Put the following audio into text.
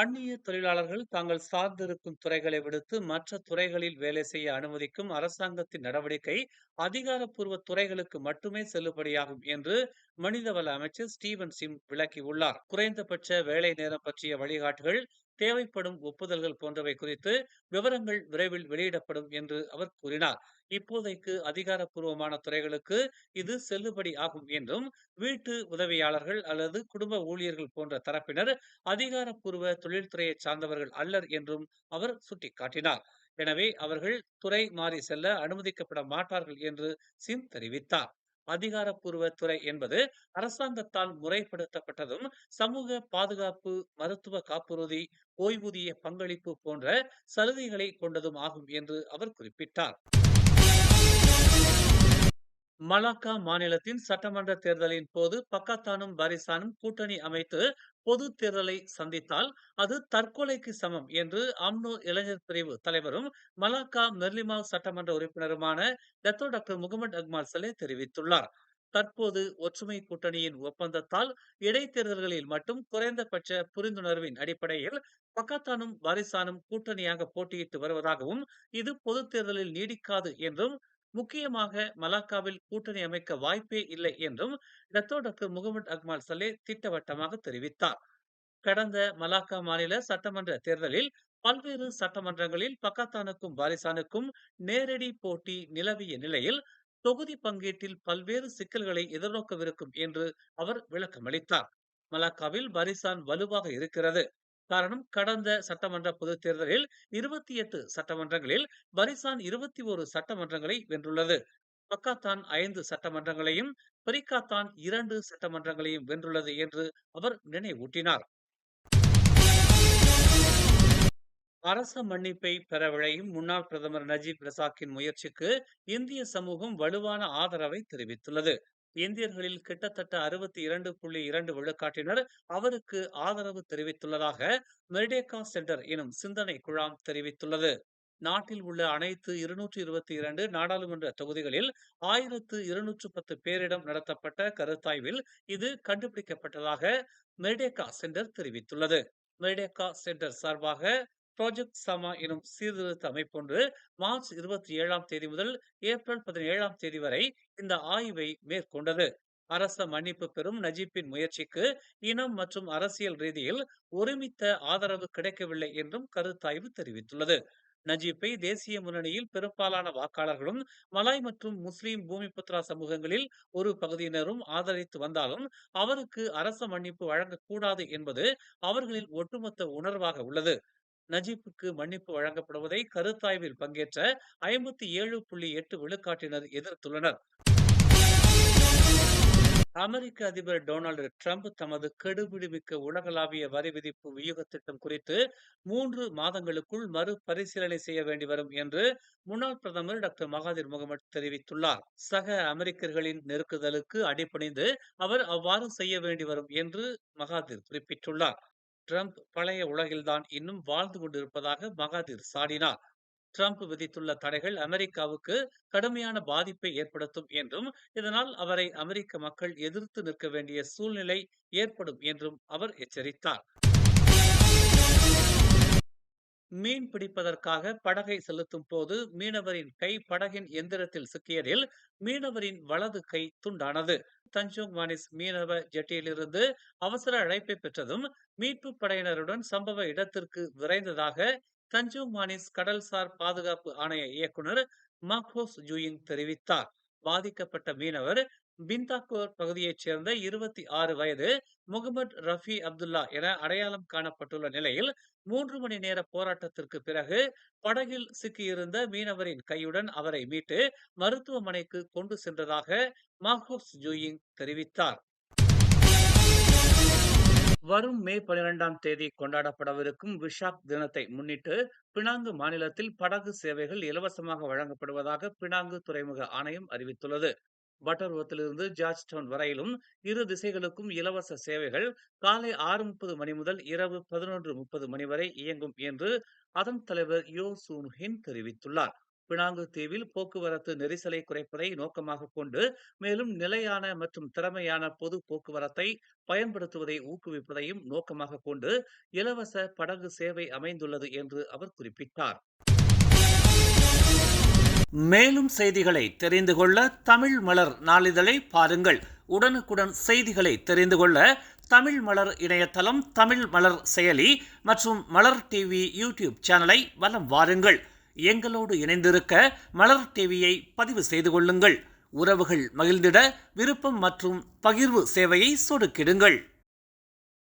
அந்நிய தொழிலாளர்கள் தாங்கள் சார்ந்திருக்கும் துறைகளை விடுத்து மற்ற துறைகளில் வேலை செய்ய அனுமதிக்கும் அரசாங்கத்தின் நடவடிக்கை அதிகாரப்பூர்வ துறைகளுக்கு மட்டுமே செல்லுபடியாகும் என்று மனிதவள அமைச்சர் ஸ்டீவன் சிம் விளக்கியுள்ளார். குறைந்தபட்ச வேலை நேரம் பற்றிய வழிகாட்டுகள் தேவைப்படும் ஒப்புதல்கள் போன்றவை குறித்து விவரங்கள் விரைவில் வெளியிடப்படும் என்று அவர் கூறினார். இப்போதைக்கு அதிகாரப்பூர்வமான துறைகளுக்கு இது செல்லுபடி ஆகும் என்றும் வீட்டு உதவியாளர்கள் அல்லது குடும்ப ஊழியர்கள் போன்ற தரப்பினர் அதிகாரப்பூர்வ தொழில்துறையை சார்ந்தவர்கள் அல்லர் என்றும் அவர் சுட்டிக்காட்டினார். எனவே அவர்கள் துறை மாறி செல்ல அனுமதிக்கப்பட மாட்டார்கள் என்று சிம் தெரிவித்தார். அதிகாரப்பூர்வ துறை என்பது அரசாங்கத்தால் முறைப்படுத்தப்பட்டதும் சமூக பாதுகாப்பு மருத்துவ காப்புறுதி ஓய்வூதிய பங்களிப்பு போன்ற சலுகைகளை கொண்டதும் ஆகும் என்று அவர் குறிப்பிட்டார். மலாக்கா மாநிலத்தின் சட்டமன்ற தேர்தலின் போது பக்கத்தானும் பாரிசானும் கூட்டணி அமைத்து பொது தேர்தலை சந்தித்தால் அது தற்கொலைக்கு சமம் என்று அம்னோ இளைஞர் பிரிவு தலைவரும் மலாக்கா மெர்லிமாவ் சட்டமன்ற உறுப்பினருமான Dato doctor Mohamad Akmal Saleh தெரிவித்துள்ளார். தற்போது ஒற்றுமை கூட்டணியின் ஒப்பந்தத்தால் இடைத்தேர்தல்களில் மட்டும் குறைந்தபட்ச புரிந்துணர்வின் அடிப்படையில் பக்கத்தானும் வாரிசானும் கூட்டணியாக போட்டியிட்டு வருவதாகவும் இது பொது தேர்தலில் நீடிக்காது என்றும் முக்கியமாக மலாக்காவில் கூட்டணி அமைக்க வாய்ப்பே இல்லை என்றும் டத்தோ முகமது அக்மால் சலே திட்டவட்டமாக தெரிவித்தார். கடந்த மலாக்கா மாநில சட்டமன்ற தேர்தலில் பல்வேறு சட்டமன்றங்களில் பக்காத்தானுக்கும் வாரிசானுக்கும் நேரடி போட்டி நிலவிய நிலையில் தொகுதி பங்கீட்டில் பல்வேறு சிக்கல்களை எதிர்நோக்கவிருக்கும் என்று அவர் விளக்கமளித்தார். மலாக்காவில் பரிசான் வலுவாக இருக்கிறது. காரணம் கடந்த சட்டமன்ற பொதுத் தேர்தலில் இருபத்தி எட்டு சட்டமன்றங்களில் பரிசான் இருபத்தி ஒரு சட்டமன்றங்களை வென்றுள்ளது. பக்காத்தான் ஐந்து சட்டமன்றங்களையும் பரிகாத்தான் இரண்டு சட்டமன்றங்களையும் வென்றுள்ளது என்று அவர் நினைவூட்டினார். அரச மன்னிப்பை பெற விழையும் முன்னாள் பிரதமர் நஜீப் ரசாக்கின் முயற்சிக்கு இந்திய சமூகம் வலுவான ஆதரவை தெரிவித்துள்ளது. இந்தியர்களில் கிட்டத்தட்ட அறுபத்தி இரண்டு புள்ளி இரண்டு விழுக்காட்டினர் அவருக்கு ஆதரவு தெரிவித்துள்ளதாக மெர்டேகா சென்டர் எனும் சிந்தனை குழாம் தெரிவித்துள்ளது. நாட்டில் உள்ள அனைத்து இருநூற்றி இருபத்தி இரண்டு நாடாளுமன்ற தொகுதிகளில் ஆயிரத்து இருநூற்று பத்து பேரிடம் நடத்தப்பட்ட கருத்தாய்வில் இது கண்டுபிடிக்கப்பட்டதாக மெர்டேகா சென்டர் தெரிவித்துள்ளது. மெர்டேகா சென்டர் சார்பாக ப்ராஜெக்ட் சமா எனும் சீர்திருத்த அமைப்பொன்று மார்ச் இருபத்தி ஏழாம் தேதி முதல் ஏப்ரல் பதினேழாம் தேதி வரை இந்த ஆய்வை மேற்கொண்டது. அரச மன்னிப்பு பெறும் நஜீப்பின் முயற்சிக்கு இனம் மற்றும் அரசியல் ரீதியில் ஒருமித்த ஆதரவு கிடைக்கவில்லை என்றும் கருத்தாய்வு தெரிவித்துள்ளது. நஜீப்பை தேசிய முன்னணியில் பெரும்பாலான வாக்காளர்களும் மலாய் மற்றும் முஸ்லிம் பூமிபுத்ரா சமூகங்களில் ஒரு பகுதியினரும் ஆதரித்து வந்தாலும் அவருக்கு அரச மன்னிப்பு வழங்கக்கூடாது என்பது அவர்களின் ஒட்டுமொத்த உணர்வாக உள்ளது. நஜீப்புக்கு மன்னிப்பு வழங்கப்படுவதை கருத்தாய்வில் பங்கேற்ற ஐம்பத்தி ஏழு புள்ளி எட்டு விழுக்காட்டினர் எதிர்த்துள்ளனர். அமெரிக்க அதிபர் டொனால்டு ட்ரம்ப் தமது கெடுபிடிமிக்க உலகளாவிய வரி விதிப்பு வியூக திட்டம் குறித்து மூன்று மாதங்களுக்குள் மறுபரிசீலனை செய்ய வேண்டி வரும் என்று முன்னாள் பிரதமர் டாக்டர் மகாதிர் முகமது தெரிவித்துள்ளார். சக அமெரிக்கர்களின் நெருக்குதலுக்கு அடிபணிந்து அவர் அவ்வாறு செய்ய வேண்டி வரும் என்று மகாதிர் குறிப்பிட்டுள்ளார். ட்ரம்ப் பழைய உலகில்தான் இன்னும் வாழ்ந்து கொண்டிருப்பதாக மகாதீர் சாடினார். ட்ரம்ப் விதித்துள்ள தடைகள் அமெரிக்காவுக்கு கடுமையான பாதிப்பை ஏற்படுத்தும் என்றும் இதனால் அவரை அமெரிக்க மக்கள் எதிர்த்து நிற்க வேண்டிய சூழ்நிலை ஏற்படும் என்றும் அவர் எச்சரித்தார். மீன் பிடிப்பதற்காக படகை செலுத்தும் போது மீனவரின் கை படகின் எந்திரத்தில் சிக்கியதில் மீனவரின் வலது கை துண்டானது. தஞ்சோங் மானிஸ் மீனவ ஜெட்டியிலிருந்து அவசர அழைப்பை பெற்றதும் மீட்பு படையினருடன் சம்பவ இடத்திற்கு விரைந்ததாக தஞ்சோங் மானிஸ் கடல்சார் பாதுகாப்பு ஆணைய இயக்குனர் மாக்ஹோஸ் ஜூயிங் தெரிவித்தார். பாதிக்கப்பட்ட மீனவர் பிந்தாக்கூர் பகுதியைச் சேர்ந்த இருபத்தி ஆறு வயது முகமது ரஃபி அப்துல்லா என அடையாளம் காணப்பட்டுள்ள நிலையில் மூன்று மணி நேர போராட்டத்திற்கு பிறகு படகில் சிக்கியிருந்த மீனவரின் கையுடன் அவரை மீட்டு மருத்துவமனைக்கு கொண்டு சென்றதாக மஹூஸ் ஜூயிங் தெரிவித்தார். வரும் மே பனிரெண்டாம் தேதி கொண்டாடப்படவிருக்கும் விஷாக் தினத்தை முன்னிட்டு பினாங்கு மாநிலத்தில் படகு சேவைகள் இலவசமாக வழங்கப்படுவதாக பினாங்கு துறைமுக ஆணையம் அறிவித்துள்ளது. பட்டர்வத்திலிருந்து ஜார்ஜ் டவுன் வரையிலும் இரு திசைகளுக்கும் இலவச சேவைகள் காலை ஆறு முப்பது மணி முதல் இரவு பதினொன்று முப்பது மணி வரை இயங்கும் என்று அதன் தலைவர் யோ சூன்ஹின் தெரிவித்துள்ளார். பினாங்கு தீவில் போக்குவரத்து நெரிசலை குறைப்பதை நோக்கமாக கொண்டு மேலும் நிலையான மற்றும் திறமையான பொது போக்குவரத்தை பயன்படுத்துவதை ஊக்குவிப்பதையும் நோக்கமாக கொண்டு இலவச படகு சேவை அமைந்துள்ளது என்று அவர் குறிப்பிட்டார். மேலும் செய்திகளை தெரிந்து கொள்ள தமிழ் மலர் நாளிதழை பாருங்கள். உடனுக்குடன் செய்திகளை தெரிந்து கொள்ள தமிழ் மலர் இணையதளம் தமிழ் மலர் செயலி மற்றும் மலர் டிவி யூடியூப் சேனலை வலம் வாருங்கள். எங்களோடு இணைந்திருக்க மலர் டிவியை பதிவு செய்து கொள்ளுங்கள். உறவுகள் மகிழ்ந்திட விருப்பம் மற்றும் பகிர்வு சேவையை சொடுக்கிடுங்கள்.